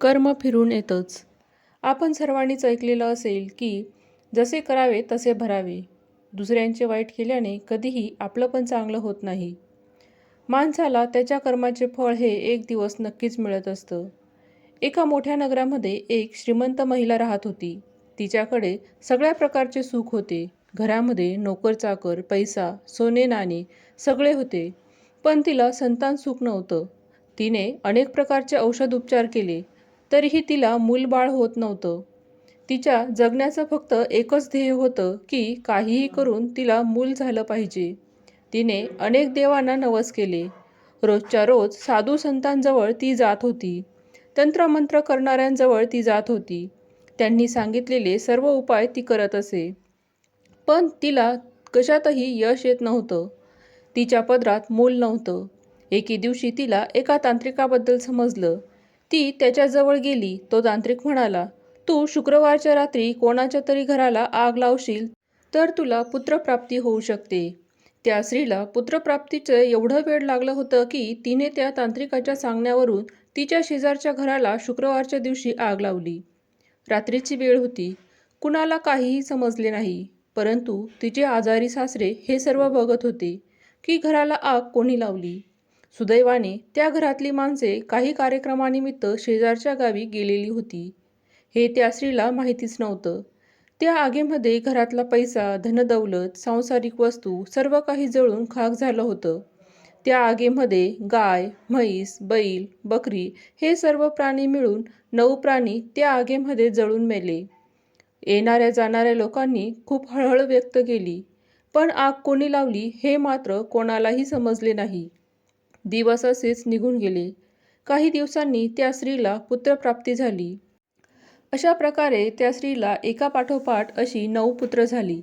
कर्म फिरून येतंच. आपण सर्वांनीच ऐकलेलं असेल की जसे करावे तसे भरावे. दुसऱ्यांचे वाईट केल्याने कधीही आपलं पण चांगलं होत नाही. माणसाला त्याच्या कर्माचे फळ हे एक दिवस नक्कीच मिळत असतं. एका मोठ्या नगरामध्ये एक श्रीमंत महिला राहत होती. तिच्याकडे सगळ्या प्रकारचे सुख होते. घरामध्ये नोकर चाकर पैसा सोने नाणे सगळे होते. पण तिला संतान सुख नव्हतं. तिने अनेक प्रकारचे औषध उपचार केले. तरीही तिला मूलबाळ होत नव्हतं. तिच्या जगण्याचं फक्त एकच ध्येय होतं की काहीही करून तिला मूल झालं पाहिजे. तिने अनेक देवांना नवस केले. रोजच्या रोज साधू संतांजवळ ती जात होती. तंत्रमंत्र करणाऱ्यांजवळ ती जात होती. त्यांनी सांगितलेले सर्व उपाय ती करत असे. पण तिला कशातही यश येत नव्हतं. तिच्या पदरात मूल नव्हतं. एके दिवशी तिला एका तांत्रिकाबद्दल समजलं. ती त्याच्याजवळ गेली. तो तांत्रिक म्हणाला तू शुक्रवारच्या रात्री कोणाच्या तरी घराला आग लावशील तर तुला पुत्रप्राप्ती होऊ शकते. त्या स्त्रीला पुत्रप्राप्तीचं एवढं वेळ लागलं होतं की तिने त्या तांत्रिकाच्या सांगण्यावरून तिच्या शेजारच्या घराला शुक्रवारच्या दिवशी आग लावली. रात्रीची वेळ होती. कुणाला काहीही समजले नाही परंतु तिचे आजारी सासरे हे सर्व बघत होते की घराला आग कोणी लावली. सुदैवाने त्या घरातली माणसे काही कार्यक्रमानिमित्त शेजारच्या गावी गेलेली होती. हे त्या स्त्रीला माहितीच नव्हतं. त्या आगीमध्ये घरातला पैसा धनदौलत सांसारिक वस्तू सर्व काही जळून खाक झालं होतं. त्या आगीमध्ये गाय म्हैस बैल बकरी हे सर्व प्राणी मिळून नऊ प्राणी त्या आगीमध्ये जळून मेले. येणाऱ्या जाणाऱ्या लोकांनी खूप हळहळ व्यक्त केली. पण आग कोणी लावली हे मात्र कोणालाही समजले नाही. दिवस असेच निघून गेले. काही दिवसांनी त्या स्त्रीला पुत्रप्राप्ती झाली. अशा प्रकारे त्या स्त्रीला एका पाठोपाठ अशी नऊ पुत्र झाली.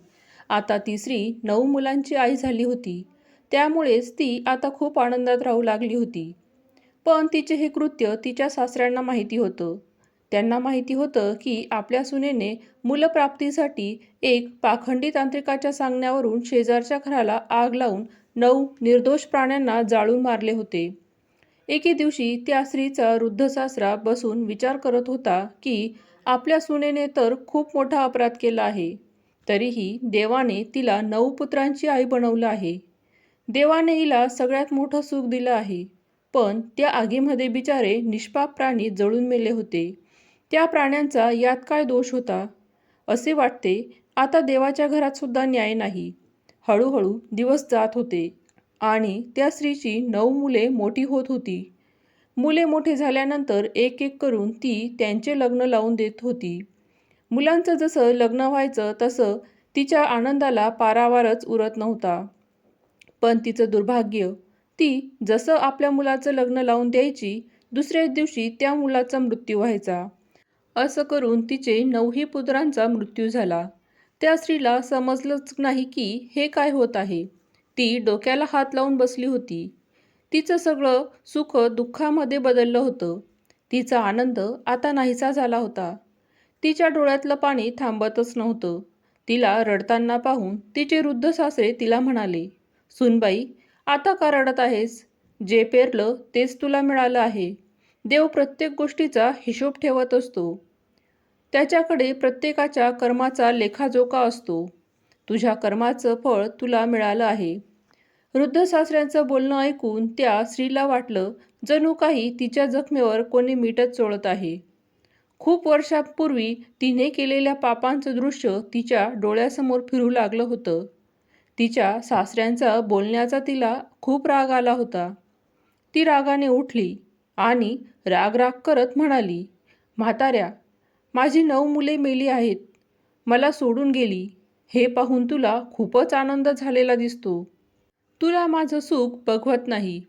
आता ती स्त्री नऊ मुलांची आई झाली होती. त्यामुळेच ती आता खूप आनंदात राहू लागली होती. पण तिचे हे कृत्य तिच्या सासऱ्यांना माहिती होतं. त्यांना माहिती होतं की आपल्या सुनेने मुलप्राप्तीसाठी एक पाखंडी तांत्रिकाच्या सांगण्यावरून शेजारच्या घराला आग लावून नऊ निर्दोष प्राण्यांना जाळून मारले होते. एके दिवशी त्या स्त्रीचा वृद्ध सासरा बसून विचार करत होता की आपल्या सुनेने तर खूप मोठा अपराध केला आहे. तरीही देवाने तिला नऊ पुत्रांची आई बनवलं आहे. देवाने हिला सगळ्यात मोठं सुख दिलं आहे. पण त्या आगीमध्ये बिचारे निष्पाप प्राणी जळून मेले होते. त्या प्राण्यांचा यात काय दोष होता? असे वाटते आता देवाच्या घरात सुद्धा न्याय नाही. हळूहळू दिवस जात होते आणि त्या स्त्रीची नऊ मुले मोठी होत होती. मुले मोठे झाल्यानंतर एक एक करून ती त्यांचे लग्न लावून देत होती. मुलांचं जसं लग्न व्हायचं तसं तिच्या आनंदाला पारावारच उरत नव्हता. पण तिचं दुर्भाग्य ती जसं आपल्या मुलाचं लग्न लावून द्यायची दुसऱ्याच दिवशी त्या मुलाचा मृत्यू व्हायचा. असं करून तिचे नऊही पुत्रांचा मृत्यू झाला. त्या स्त्रीला समजलंच नाही की हे काय होत आहे. ती डोक्याला हात लावून बसली होती. तिचं सगळं सुख दुःखामध्ये बदललं होतं. तिचा आनंद आता नाहीसा झाला होता. तिच्या डोळ्यातलं पाणी थांबतच नव्हतं. तिला रडताना पाहून तिचे वृद्ध सासरे तिला म्हणाले सुनबाई आता का रडत आहेस? जे पेरलं तेच तुला मिळालं आहे. देव प्रत्येक गोष्टीचा हिशोब ठेवत असतो. त्याच्याकडे प्रत्येकाच्या कर्माचा लेखाजोखा असतो. तुझ्या कर्माचं फळ तुला मिळालं आहे. वृद्ध सासऱ्यांचं बोलणं ऐकून त्या स्त्रीला वाटलं जणू काही तिच्या जखमेवर कोणी मीठच चोळत आहे. खूप वर्षापूर्वी तिने केलेल्या पापांचं दृश्य तिच्या डोळ्यासमोर फिरू लागलं होतं. तिच्या सासऱ्यांचा बोलण्याचा तिला खूप राग आला होता. ती रागाने उठली आणि राग राग करत म्हणाली म्हाताऱ्या माझी नऊ मुले मेली आहेत. मला सोडून गेली. हे पाहून तुला खूपच आनंद झालेला दिसतो. तुला माझं सुख बघवत नाही.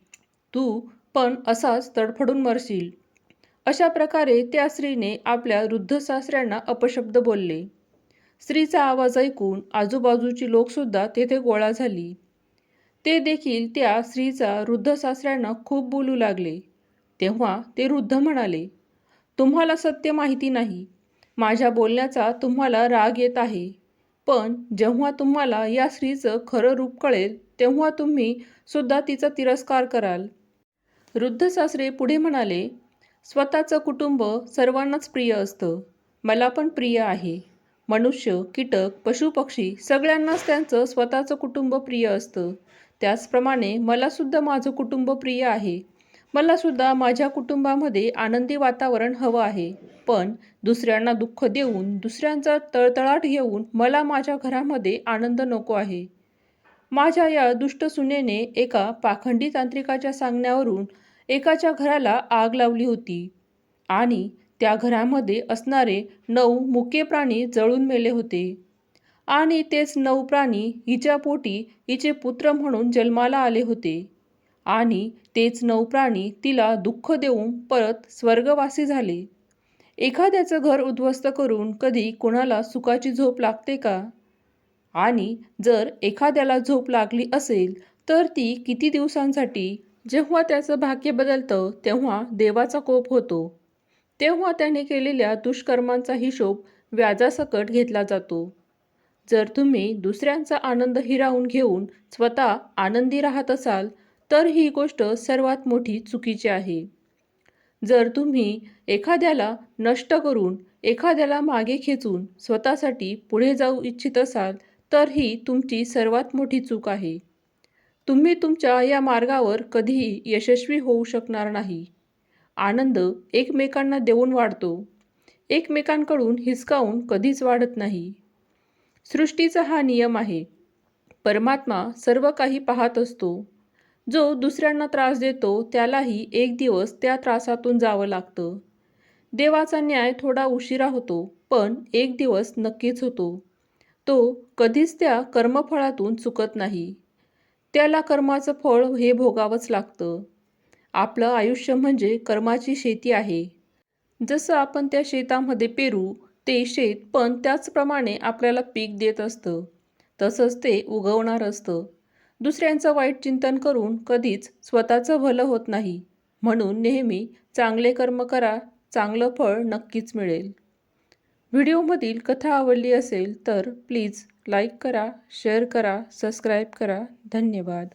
तू पण असाच तडफडून मरशील. अशा प्रकारे त्या स्त्रीने आपल्या वृद्ध सासऱ्यांना अपशब्द बोलले. स्त्रीचा आवाज ऐकून आजूबाजूची लोकसुद्धा तेथे गोळा झाली. ते देखील त्या स्त्रीचा वृद्ध सासऱ्यांना खूप बोलू लागले. तेव्हा ते वृद्ध म्हणाले तुम्हाला सत्य माहिती नाही. माझ्या बोलण्याचा तुम्हाला राग येत आहे. पण जेव्हा तुम्हाला या स्त्रीचं खरं रूप कळेल तेव्हा तुम्ही सुद्धा तिचा तिरस्कार कराल. वृद्ध सासरे पुढे म्हणाले स्वतःचं कुटुंब सर्वांनाच प्रिय असतं. मला पण प्रिय आहे. मनुष्य कीटक पशुपक्षी सगळ्यांनाच त्यांचं स्वतःचं कुटुंब प्रिय असतं. त्याचप्रमाणे मलासुद्धा माझं कुटुंब प्रिय आहे. मलासुद्धा माझ्या कुटुंबामध्ये आनंदी वातावरण हवं आहे. पण दुसऱ्यांना दुःख देऊन दुसऱ्यांचा तळतळाट घेऊन मला माझ्या घरामध्ये आनंद नको आहे. माझ्या या दुष्ट सुनेने एका पाखंडी तांत्रिकाच्या सांगण्यावरून एकाच्या घराला आग लावली होती आणि त्या घरामध्ये असणारे नऊ मुके प्राणी जळून मेले होते. आणि तेच नऊ प्राणी हिच्या पोटी हिचे पुत्र म्हणून जन्माला आले होते. आणि तेच नऊ प्राणी तिला दुःख देऊन परत स्वर्गवासी झाले. एखाद्याचं घर उद्ध्वस्त करून कधी कोणाला सुखाची झोप लागते का? आणि जर एखाद्याला झोप लागली असेल तर ती किती दिवसांसाठी? जेव्हा त्याचं भाग्य बदलतं तेव्हा देवाचा कोप होतो. तेव्हा त्याने केलेल्या दुष्कर्मांचा हिशोब व्याजासकट घेतला जातो. जर तुम्ही दुसऱ्यांचा आनंद हिरावून घेऊन स्वतः आनंदी राहत असाल तर ही गोष्ट सर्वात मोठी चुकीची आहे. जर तुम्ही एखाद्याला नष्ट करून एखाद्याला मागे खेचून स्वतःसाठी पुढे जाऊ इच्छित असाल तर ही तुमची सर्वात मोठी चूक आहे. तुम्ही तुमच्या या मार्गावर कधीही यशस्वी होऊ शकणार नाही. आनंद एकमेकांना देऊन वाढतो. एकमेकांकडून हिसकावून कधीच वाढत नाही. सृष्टीचा हा नियम आहे. परमात्मा सर्व काही पाहत असतो. जो दुसऱ्यांना त्रास देतो त्यालाही एक दिवस त्या त्रासातून जावं लागतं. देवाचा न्याय थोडा उशिरा होतो पण एक दिवस नक्कीच होतो. तो कधीच त्या कर्मफळातून चुकत नाही. त्याला कर्माचं फळ हे भोगावंच लागतं. आपलं आयुष्य म्हणजे कर्माची शेती आहे. जसं आपण त्या शेतामध्ये पेरू ते शेत पण त्याचप्रमाणे आपल्याला पीक देत असतं. तसंच ते उगवणार असतं. दुसऱ्यांचं वाईट चिंतन करून कधीच स्वतःचं भलं होत नाही. म्हणून नेहमी चांगले कर्म करा चांगलं फळ नक्कीच मिळेल. व्हिडिओमधील कथा आवडली असेल तर प्लीज लाईक करा शेअर करा सबस्क्राईब करा. धन्यवाद.